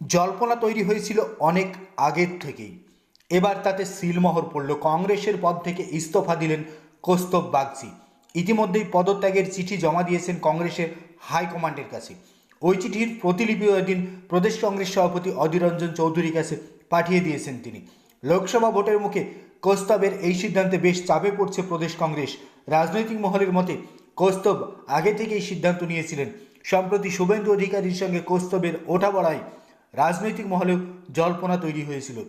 জল্পনা তৈরি হয়েছিল অনেক আগের থেকেই। এবার তাতে সিলমোহর পড়ল। কংগ্রেসের পদ থেকে ইস্তফা দিলেন কৌস্তব বাগচি। ইতিমধ্যেই পদত্যাগের চিঠি জমা দিয়েছেন কংগ্রেসের হাইকমান্ডের কাছে। ওই চিঠির প্রতিলিপিও এদিন প্রদেশ কংগ্রেস সভাপতি অধীর রঞ্জন চৌধুরীর কাছে পাঠিয়ে দিয়েছেন তিনি। লোকসভা ভোটের মুখে কৌস্তবের এই সিদ্ধান্তে বেশ চাপে পড়ছে প্রদেশ কংগ্রেস। রাজনৈতিক মহলের মতে, কৌস্তব আগে থেকেই সিদ্ধান্ত নিয়েছিলেন। সম্প্রতি শুভেন্দু অধিকারীর সঙ্গে কৌস্তবের ওঠা বড়াই রাজনৈতিক মহলেও জল্পনা তৈরি হয়েছিল।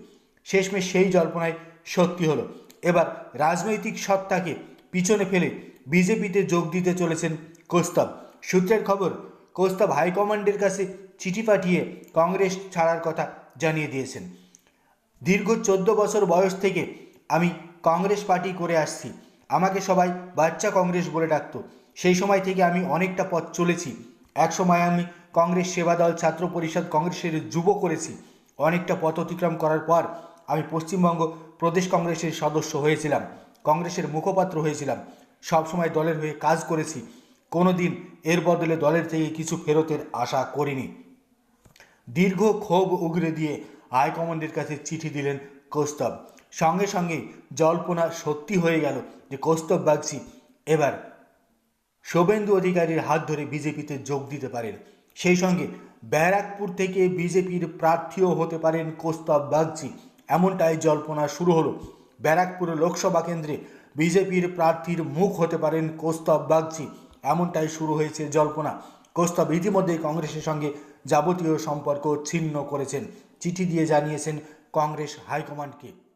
শেষমেশ সেই জল্পনায় সত্যি হলো। এবার রাজনৈতিক সত্তাকে পিছনে ফেলে বিজেপিতে যোগ দিতে চলেছেন কৌস্তব। সূত্রের খবর, কৌস্তব হাইকমান্ডের কাছে চিঠি পাঠিয়ে কংগ্রেস ছাড়ার কথা জানিয়ে দিয়েছেন। দীর্ঘ চোদ্দ বছর বয়স থেকে আমি কংগ্রেস পার্টি করে আসছি। আমাকে সবাই বাচ্চা কংগ্রেস বলে ডাকতো। সেই সময় থেকে আমি অনেকটা পথ চলেছি। এক সময় আমি কংগ্রেস সেবাদল ছাত্র পরিষদ কংগ্রেসের যুব করেছি। অনেকটা পথ অতিক্রম করার পর আমি পশ্চিমবঙ্গ প্রদেশ কংগ্রেসের সদস্য হয়েছিলাম, কংগ্রেসের মুখপাত্র হয়েছিলাম। সবসময় দলের হয়ে কাজ করেছি। কোনো দিন এর বদলে দলের থেকে কিছু ফেরতের আশা করিনি। দীর্ঘ ক্ষোভ উগরে দিয়ে হাইকমান্ডের কাছে চিঠি দিলেন কৌস্তব। সঙ্গে সঙ্গে জল্পনা সত্যি হয়ে গেল যে কৌস্তব বাগচি এবার শুভেন্দু অধিকারীর হাত ধরে বিজেপিতে যোগ দিতে পারেন। সেই সঙ্গে ব্যারাকপুর থেকে বিজেপির প্রার্থীও হতে পারেন কৌস্তব বাগচি। এমনটাই জল্পনা শুরু হলো। ব্যারাকপুর লোকসভা কেন্দ্রে বিজেপির প্রার্থীর মুখ হতে পারেন কৌস্তব বাগচি। এমনটাই শুরু হয়েছে জল্পনা। কৌস্তব ইতিমধ্যেই কংগ্রেসের সঙ্গে যাবতীয় সম্পর্ক ছিন্ন করেছেন। চিঠি দিয়ে জানিয়েছেন কংগ্রেস হাইকমান্ডকে।